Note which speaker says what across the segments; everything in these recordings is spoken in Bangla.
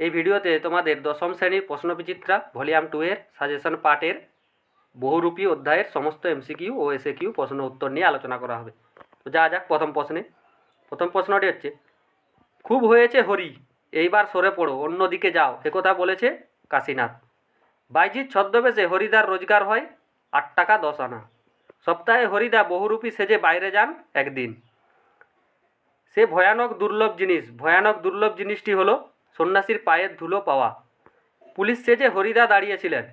Speaker 1: এই ভিডিওতে তোমাদের দশম শ্রেণির প্রশ্নবিচিত্রা ভলিউম টু এর সাজেশন পার্টের বহুরূপী অধ্যায়ের সমস্ত এমসিকিউ ও এসএ কিউ প্রশ্ন উত্তর নিয়ে আলোচনা করা হবে। তো যা যাক প্রথম প্রশ্নে। প্রথম প্রশ্নটি হচ্ছে, খুব হয়েছে হরি, এইবার সরে পড়ো, অন্যদিকে যাও, একথা বলেছে কাশীনাথ। বাইজিৎ ছদ্মবেশে হরিদার রোজগার হয় আট টাকা দশ আনা। সপ্তাহে হরিদা বহুরূপী সেজে বাইরে যান একদিন। সে ভয়ানক দুর্লভ জিনিস, ভয়ানক দুর্লভ জিনিসটি হলো সন্ন্যাসীর পায়ের ধুলো পাওয়া। পুলিশ সেজে হরিদা দাঁড়িয়েছিলেন।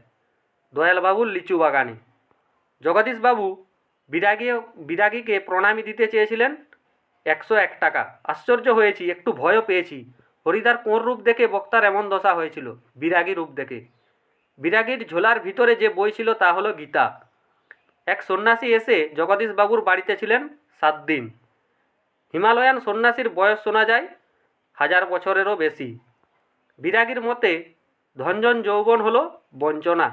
Speaker 1: দয়ালবাবুর লিচু বাগানে। জগদীশবাবু বিরাগী, বিরাগীকে প্রণামী দিতে চেয়েছিলেন একশো এক টাকা। আশ্চর্য হয়েছি, একটু ভয়ও পেয়েছি। হরিদার কোন রূপ দেখে বক্তার এমন দশা হয়েছিল? বিরাগী রূপ দেখে। বিরাগীর ঝোলার ভিতরে যে বই ছিল তা হলো গীতা। এক সন্ন্যাসী এসে জগদীশবাবুর বাড়িতে ছিলেন সাত দিন। হিমালয়ান সন্ন্যাসীর বয়স শোনা যায়, হাজার বছরেরও বেশি। বিরাগীর মতে ধনজন যৌবন হলো বঞ্চনা।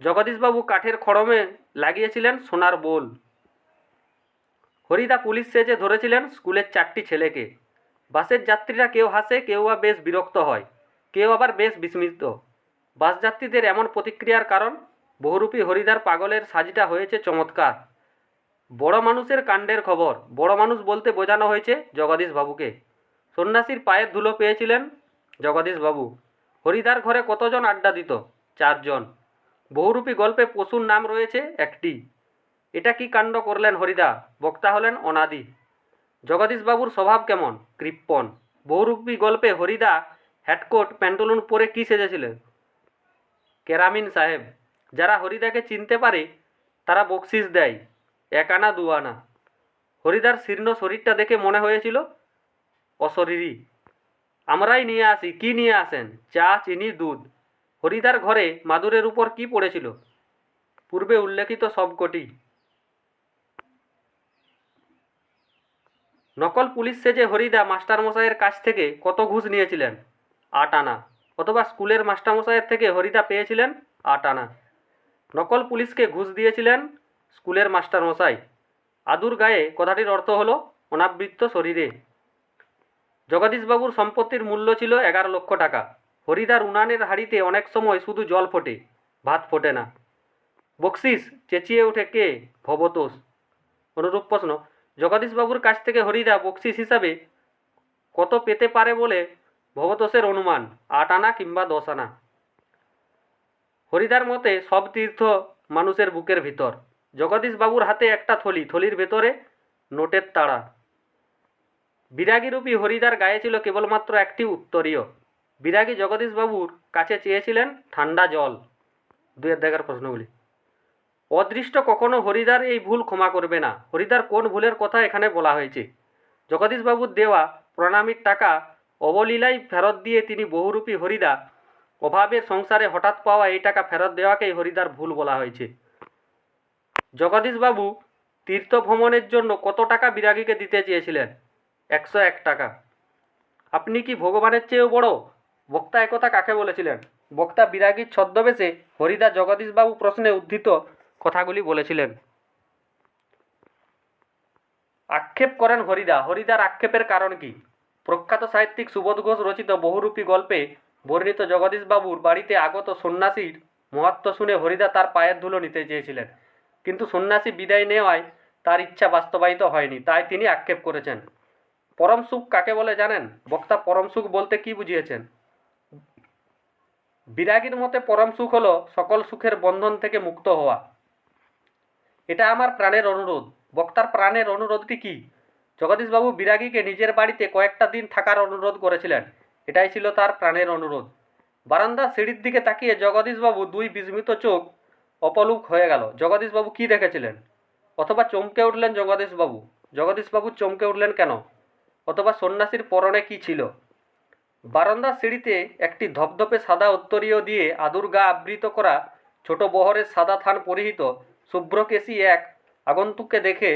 Speaker 1: জগদীশবাবু কাঠের খড়মে লাগিয়েছিলেন সোনার বোল। হরিদা পুলিশ সেজে ধরেছিলেন স্কুলের চারটি ছেলেকে। বাসের যাত্রীরা কেউ হাসে, কেউ বা বেশ বিরক্ত হয়, কেউ আবার বেশ বিস্মিত। বাস যাত্রীদের এমন প্রতিক্রিয়ার কারণ, বহুরূপী হরিদার পাগলের সাজিটা হয়েছে চমৎকার। বড় মানুষের কাণ্ডের খবর, বড় মানুষ বলতে বোঝানো হয়েছে জগদীশবাবুকে। সন্ন্যাসীর পায়ের ধুলো পেয়েছিলেন জগদীশবাবু হরিদার ঘরে কতজন আড্ডা দিত? চারজন। বহুরূপী গল্পে পশুর নাম রয়েছে একটি। এটা কি কাণ্ড করলেন হরিদা? বক্তা হলেন অনাদি। জগদীশবাবুর স্বভাব কেমন? কৃপণ বহুরূপী গল্পে হরিদা হ্যাটকোট প্যান্টলুন পরে কী সেজেছিলেন? কেরামিন সাহেব, যারা হরিদাকে চিনতে পারে, তারা বকশিস দেয়, এক আনা, দু আনা। হরিদার শীর্ণ শরীরটা দেখে মনে হয়েছিল অশরীরই আমরাই নিয়ে আসি, কি নিয়ে আসেন? চা, চিনি, দুধ। হরিদার ঘরে মাদুরের উপর কি পড়েছিল? পূর্বে উল্লেখিত সবকটি নকল পুলিশ সেজে হরিদা মাস্টারমশাইয়ের কাছ থেকে কত ঘুষ নিয়েছিলেন? আট আনা। অথবা স্কুলের মাস্টারমশাইয়ের থেকে হরিদা পেয়েছিলেন আট আনা। নকল পুলিশকে ঘুষ দিয়েছিলেন স্কুলের মাস্টারমশাই। আদুর গায়ে কথাটির অর্থ হলো অনাবৃত্ত শরীরে। জগদীশবাবুর সম্পত্তির মূল্য ছিল এগারো লক্ষ টাকা। হরিদার উনানের হাড়িতে অনেক সময় শুধু জল ফোটে, ভাত ফোটে না। বকশিস চেঁচিয়ে ওঠে কে? ভবতোষ। অনুরূপ প্রশ্ন, জগদীশবাবুর কাছ থেকে হরিদা বকশিস হিসাবে কত পেতে পারে বলে ভবতোষের অনুমান, আট আনা কিংবা দশ আনা? হরিদার মতে সব তীর্থ মানুষের বুকের ভিতর। জগদীশবাবুর হাতে একটা থলি, থলির ভেতরে নোটের তাড়া। বিরাগীরূপী হরিদার গায়ে ছিল কেবলমাত্র একটি উত্তরীয়। বিরাগী জগদীশবাবুর কাছে চেয়েছিলেন ঠান্ডা জল। দুয়ের দেখার প্রশ্নগুলি। অদৃষ্ট কখনো হরিদার এই ভুল ক্ষমা করবে না। হরিদার কোন ভুলের কথা এখানে বলা হয়েছে? জগদীশবাবুর দেওয়া প্রণামীর টাকা অবলীলায় ফেরত দিয়ে তিনি বহুরূপী হরিদা অভাবের সংসারে হঠাৎ পাওয়া এই টাকা ফেরত দেওয়াকেই হরিদার ভুল বলা হয়েছে। জগদীশবাবু তীর্থ ভ্রমণের জন্য কত টাকা বিরাগীকে দিতে চেয়েছিলেন? একশো এক টাকা। আপনি কি ভগবানের চেয়েও বড়? বক্তা একথা কাকে বলেছিলেন? বক্তা বিরাগীর ছদ্মবেশে হরিদা জগদীশবাবু প্রশ্নে উদ্ধৃত কথাগুলি বলেছিলেন। আক্ষেপ করেন হরিদা। হরিদার আক্ষেপের কারণ কি? প্রখ্যাত সাহিত্যিক সুবোধ ঘোষ রচিত বহুরূপী গল্পে বর্ণিত জগদীশবাবুর বাড়িতে আগত সন্ন্যাসীর মহাত্ম শুনে হরিদা তার পায়ের ধুলো নিতে চেয়েছিলেন। কিন্তু সন্ন্যাসী বিদায় নেওয়ায় তার ইচ্ছা বাস্তবায়িত হয়নি, তাই তিনি আক্ষেপ করেছেন। পরম সুখ কাকে বলে জানেন? বক্তা পরম সুখ বলতে কি বুঝিয়েছেন? বিরাগীর মতে পরম সুখ হলো সকল সুখের বন্ধন থেকে মুক্ত হওয়া। এটা আমার প্রাণের অনুরোধ। বক্তার প্রাণের অনুরোধটি কি? জগদীশবাবু বিরাগীকে নিজের বাড়িতে কয়েকটা দিন থাকার অনুরোধ করেছিলেন। এটাই ছিল তার প্রাণের অনুরোধ। বারান্দার সিঁড়ির দিকে তাকিয়ে জগদীশবাবু দুই বিস্মিত চোখ অপলুক হয়ে গেল। জগদীশবাবু কি দেখেছিলেন? অথবা চমকে উঠলেন জগদীশবাবু? জগদীশবাবু চমকে উঠলেন কেন? অথবা সন্ন্যাসীর পরনে কি ছিল? বারান্দার সিঁড়িতে একটি ধপধপে সাদা উত্তরীয় দিয়ে আদুর গা আবৃত করা ছোট বহরের সাদা থান পরিহিত শুভ্রকেশী এক আগন্তুককে দেখে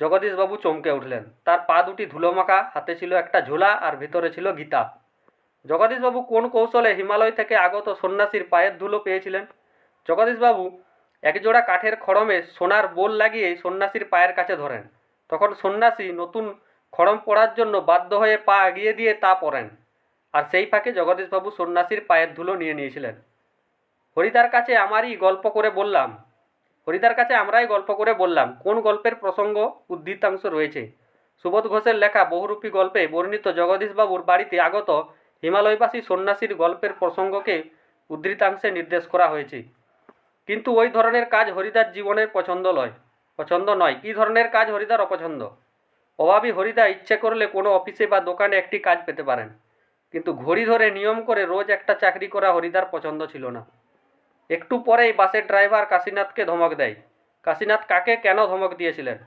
Speaker 1: জগদীশবাবু চমকে উঠলেন। তার পা দুটি ধুলোমাখা, হাতে ছিল একটা ঝোলা আর ভিতরে ছিল গীতা। জগদীশবাবু কোন কৌশলে হিমালয় থেকে আগত সন্ন্যাসীর পায়ের ধুলো পেয়েছিলেন? জগদীশবাবু একজোড়া কাঠের খড়মে সোনার বোল লাগিয়ে সন্ন্যাসীর পায়ের কাছে ধরেন। তখন সন্ন্যাসী নতুন খড়ম পড়ার জন্য বাধ্য হয়ে পা এগিয়ে দিয়ে তা পড়েন। আর সেই ফাঁকে জগদীশবাবু সন্ন্যাসীর পায়ের ধুলো নিয়ে নিয়েছিলেন। হরিদার কাছে আমারই গল্প করে বললাম। হরিদার কাছে আমরাই গল্প করে বললাম, কোন গল্পের প্রসঙ্গ উদ্ধৃতাংশ রয়েছে? সুবোধ ঘোষের লেখা বহুরূপী গল্পে বর্ণিত জগদীশবাবুর বাড়িতে আগত হিমালয়বাসী সন্ন্যাসীর গল্পের প্রসঙ্গকে উদ্ধৃতাংশে নির্দেশ করা হয়েছে। কিন্তু ওই ধরনের কাজ হরিদার জীবনের পছন্দ নয় পছন্দ নয়। কী ধরনের কাজ হরিদার অপছন্দ? অভাবী হরিদা ইচ্ছে করলে কোনো অফিসে বা দোকানে একটি কাজ পেতে পারেন। কিন্তু ঘড়ি ধরে নিয়ম করে রোজ একটা চাকরি করা হরিদার পছন্দ ছিল না। একটু পরেই বাসের ড্রাইভার কাশীনাথকে ধমক দেয়। কাশীনাথ কাকে কেন ধমক দিয়েছিলেন?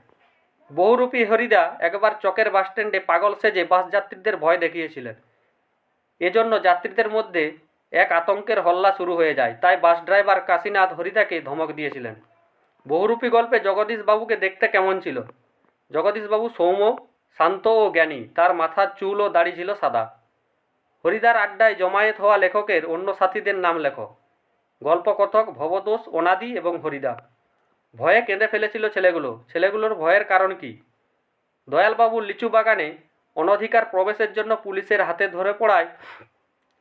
Speaker 1: বহুরূপী হরিদা একবার চকের বাসস্ট্যান্ডে পাগল সেজে বাস যাত্রীদের ভয় দেখিয়েছিলেন। এজন্য যাত্রীদের মধ্যে এক আতঙ্কের হল্লা শুরু হয়ে যায়, তাই বাস ড্রাইভার কাশীনাথ হরিদাকে ধমক দিয়েছিলেন। বহুরূপী গল্পে জগদীশবাবুকে দেখতে কেমন ছিল? জগদীশবাবু সৌম্য, শান্ত ও জ্ঞানী। তার মাথার চুল ও দাড়ি ছিল সাদা। হরিদার আড্ডায় জমায়েত হওয়া লেখকের অন্য সাথীদের নাম লেখো। গল্পকথক, ভবদোষ, অনাদি এবং হরিদা। ভয়ে কেঁদে ফেলেছিল ছেলেগুলো। ছেলেগুলোর ভয়ের কারণ কি? দয়ালবাবুর লিচু বাগানে অনধিকার প্রবেশের জন্য পুলিশের হাতে ধরে পড়ায়,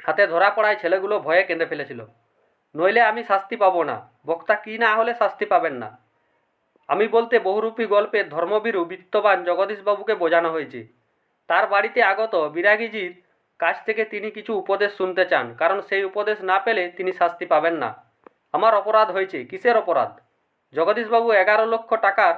Speaker 1: হাতে ধরা পড়ায় ছেলেগুলো ভয়ে কেঁদে ফেলেছিল। নইলে আমি শাস্তি পাবো না। বক্তা কি না হলে শাস্তি পাবেন না। আমি বলতে বহুরূপী গল্পে ধর্মবীরু বিত্তবান জগদীশবাবুকে বোঝানো হয়েছে। তার বাড়িতে আগত বিরাগীজির কাছ থেকে তিনি কিছু উপদেশ শুনতে চান, কারণ সেই উপদেশ না পেলে তিনি শাস্তি পাবেন না। আমার অপরাধ হয়েছে, কিসের অপরাধ? জগদীশবাবু এগারো লক্ষ টাকার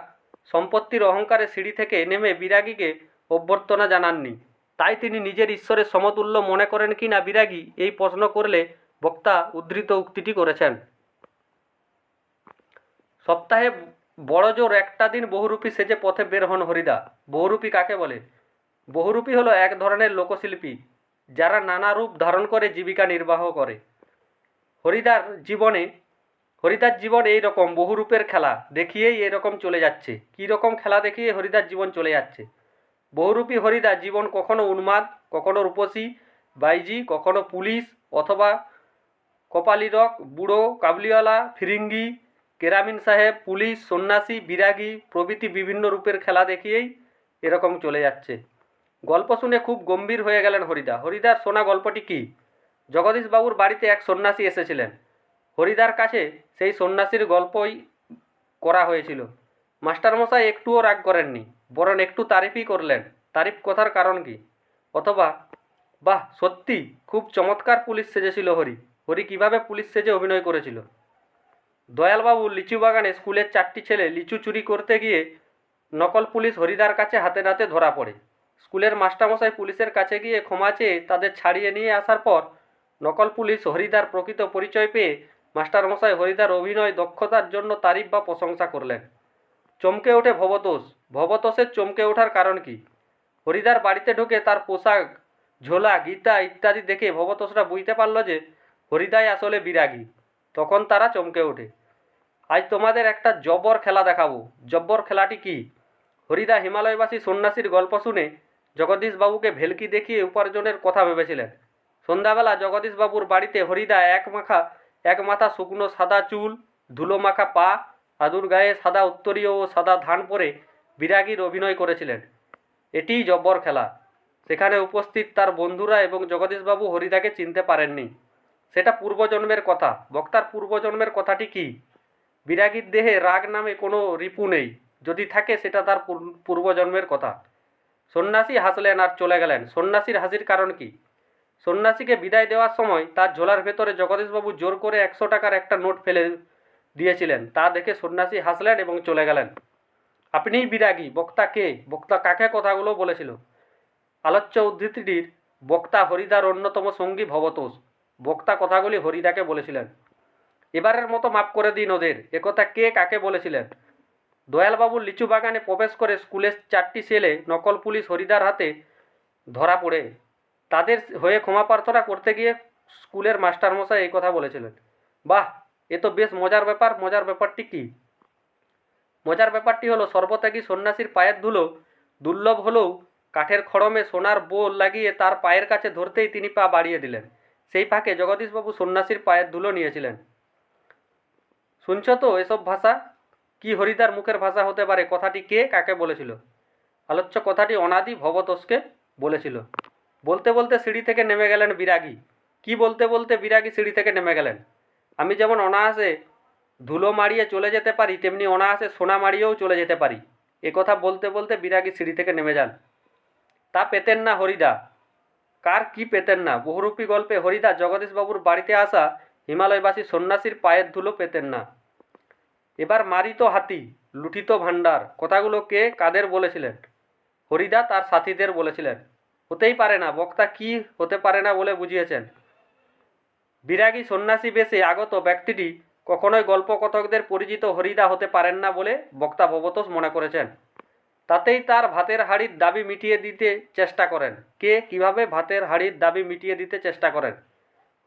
Speaker 1: সম্পত্তির অহংকারে সিঁড়ি থেকে নেমে বিরাগীকে অভ্যর্থনা জানাননি। তাই তিনি নিজের ঈশ্বরের সমতুল্য মনে করেন কি না বিরাগী এই প্রশ্ন করলে বক্তা উদ্ধৃত উক্তিটি করেছেন। সপ্তাহে বড় জোর একটা দিন বহুরূপী সেজে পথে বের হন হরিদা। বহুরূপী কাকে বলে? বহুরূপী হলো এক ধরনের লোকশিল্পী, যারা নানা রূপ ধারণ করে জীবিকা নির্বাহ করে। হরিদার জীবনে, হরিদার জীবন এই রকম, বহুরূপের খেলা দেখিয়েই এরকম চলে যাচ্ছে। কী রকম খেলা দেখিয়ে হরিদার জীবন চলে যাচ্ছে? বহুরূপী হরিদা জীবন কখনো উন্মাদ, কখনো রূপসী, বাইজি, কখনো পুলিশ অথবা কপালিরক, বুড়ো, কাবলিওয়ালা, ফিরিঙ্গি কেরামিন সাহেব, পুলিশ, সন্ন্যাসী, বিরাগী প্রভৃতি বিভিন্ন রূপের খেলা দেখিয়েই এরকম চলে যাচ্ছে। গল্প শুনে খুব গম্ভীর হয়ে গেলেন হরিদা। হরিদার শোনা গল্পটি কি? জগদীশবাবুর বাড়িতে এক সন্ন্যাসী এসেছিলেন। হরিদার কাছে সেই সন্ন্যাসীর গল্পই করা হয়েছিল। মাস্টারমশাই একটুও রাগ করেননি, বরং একটু তারিফই করলেন। তারিফ কথার কারণ কি? অথবা, বাহ, সত্যি, খুব চমৎকার পুলিশ সেজেছিল হরি। হরি কীভাবে পুলিশ সেজে অভিনয় করেছিল? দয়ালবাবু লিচু বাগানে স্কুলের চারটি ছেলে লিচু চুরি করতে গিয়ে নকল পুলিশ হরিদার কাছে হাতে নাতে ধরা পড়ে। স্কুলের মাস্টারমশাই পুলিশের কাছে গিয়ে ক্ষমা চেয়ে তাদের ছাড়িয়ে নিয়ে আসার পর নকল পুলিশ হরিদার প্রকৃত পরিচয় পেয়ে মাস্টারমশাই হরিদার অভিনয় দক্ষতার জন্য তারিফ বা প্রশংসা করলেন। চমকে ওঠে ভবতোষ। ভবতোষের চমকে ওঠার কারণ কি? হরিদার বাড়িতে ঢুকে তার পোশাক, ঝোলা, গীতা ইত্যাদি দেখে ভবতোষরা বুঝতে পারল যে হরিদাই আসলে বিরাগী। তখন তারা চমকে ওঠে। আজ তোমাদের একটা জব্বর খেলা দেখাবো। জব্বর খেলাটি কি? হরিদা হিমালয়বাসী সন্ন্যাসীর গল্প শুনে জগদীশবাবুকে ভেলকি দেখিয়ে উপার্জনের কথা ভেবেছিলেন। সন্ধ্যাবেলা জগদীশবাবুর বাড়িতে হরিদা এক মাখা, এক মাথা শুকনো সাদা চুল, ধুলো মাখা পা, আদুর গায়ে সাদা উত্তরীয় ও সাদা ধান পরে বিরাগীর অভিনয় করেছিলেন। এটিই জব্বর খেলা। সেখানে উপস্থিত তার বন্ধুরা এবং জগদীশবাবু হরিদাকে চিনতে পারেননি। সেটা পূর্বজন্মের কথা। বক্তার পূর্বজন্মের কথাটি কি? বিরাগীর দেহে রাগ নামে কোনো রিপু নেই। যদি থাকে, সেটা তার পূর্বজন্মের কথা। সন্ন্যাসী হাসলেন আর চলে গেলেন। সন্ন্যাসীর হাসির কারণ কি? সন্ন্যাসীকে বিদায় দেওয়ার সময় তার ঝোলার ভেতরে জগদীশবাবু জোর করে একশো টাকার একটা নোট ফেলে দিয়েছিলেন। তা দেখে সন্ন্যাসী হাসলেন এবং চলে গেলেন। আপনিই বিরাগী, বক্তা কে? বক্তা কাকে কথাগুলো বলেছিল? আলোচ্য উদ্ধৃতিটির বক্তা হরিদার অন্যতম সঙ্গী ভবতোষ। বক্তা কথাগুলি হরিদাকে বলেছিলেন। এবারের মতো মাফ করে দিন ওদের। একথা কে কাকে বলেছিলেন? দয়ালবাবুর লিচু বাগানে প্রবেশ করে স্কুলের চারটি ছেলে, নকল পুলিশ হরিদার হাতে ধরা পড়ে। তাদের হয়ে ক্ষমা প্রার্থনা করতে গিয়ে স্কুলের মাস্টারমশাই এই কথা বলেছিলেন। বাহ, এ তো বেশ মজার ব্যাপার। মজার ব্যাপারটি কি? মজার ব্যাপারটি হলো, সর্বত্যাগী সন্ন্যাসীর পায়ের ধুলো দুর্লভ হলেও কাঠের খড়মে সোনার বোল লাগিয়ে তার পায়ের কাছে ধরতেই তিনি পা বাড়িয়ে দিলেন। সেই ফাঁকে জগদীশবাবু সন্ন্যাসীর পায়ের ধুলো নিয়েছিলেন। শুনছ তো এসব ভাষা? কি হরিদার মুখের ভাষা হতে পারে? কথাটি কে কাকে বলেছিল? আলোচ্য কথাটি অনাদি ভবতোষকে বলেছিল। বলতে বলতে সিঁড়ি থেকে নেমে গেলেন বিরাগী। কি বলতে বলতে বিরাগী সিঁড়ি থেকে নেমে গেলেন? আমি যেমন অনায়াসে ধুলো মারিয়ে চলে যেতে পারি, তেমনি অনায়াসে সোনা মারিয়েও চলে যেতে পারি। এ কথা বলতে বলতে বিরাগী সিঁড়ি থেকে নেমে যান। তা পেতেন না হরিদা। কার কি পেতেন না? বহুরূপী গল্পে হরিদা জগদীশবাবুর বাড়িতে আসা হিমালয়বাসী সন্ন্যাসীর পায়ের ধুলো পেতেন না। এবার মারিত হাতি, লুঠিত ভাণ্ডার, কথাগুলো কে কাদের বলেছিলেন? হরিদা তার সাথীদের বলেছিলেন। হতেই পারে না, বক্তা কি হতে পারে না বলে বুঝিয়েছেন। বিরাগী সন্ন্যাসী বেশে আগত ব্যক্তিটি কখনোই গল্পকথকদের পরিচিত হরিদা হতে পারেন না বলে বক্তা ভবতোষ মনে করেছেন। তাতেই তার ভাতের হাড়ির দাবি মিটিয়ে দিতে চেষ্টা করেন। কে কীভাবে ভাতের হাড়ির দাবি মিটিয়ে দিতে চেষ্টা করেন?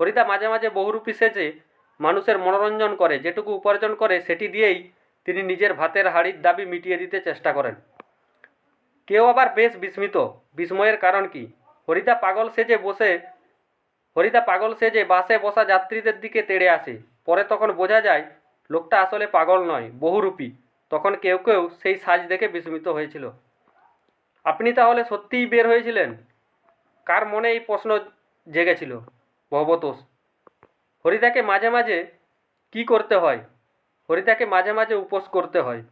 Speaker 1: হরিদা মাঝে মাঝে বহুরূপী সেজে মানুষের মনোরঞ্জন করে, যেটুকু উপার্জন করে সেটি দিয়েই তিনি নিজের ভাতের হাড়ির দাবি মিটিয়ে দিতে চেষ্টা করেন। কেউ আবার বেশ বিস্মিত। বিস্ময়ের কারণ কি? হরিদা পাগল সেজে বসে হরিদা পাগল সেজে বাসে বসা যাত্রীদের দিকে তেড়ে আসে। পরে তখন বোঝা যায়, লোকটা আসলে পাগল নয়, বহুরূপী। তখন কেউ কেউ সেই সাজ দেখে বিস্মিত হয়েছিল। আপনি তাহলে সত্যিই বের হয়েছিলেন? কার মনে এই প্রশ্ন জেগেছিল? ভবতোষ হরিদাকে মাঝে মাঝে কি করতে হয়? হরিদাকে মাঝে মাঝে উপোস করতে হয়।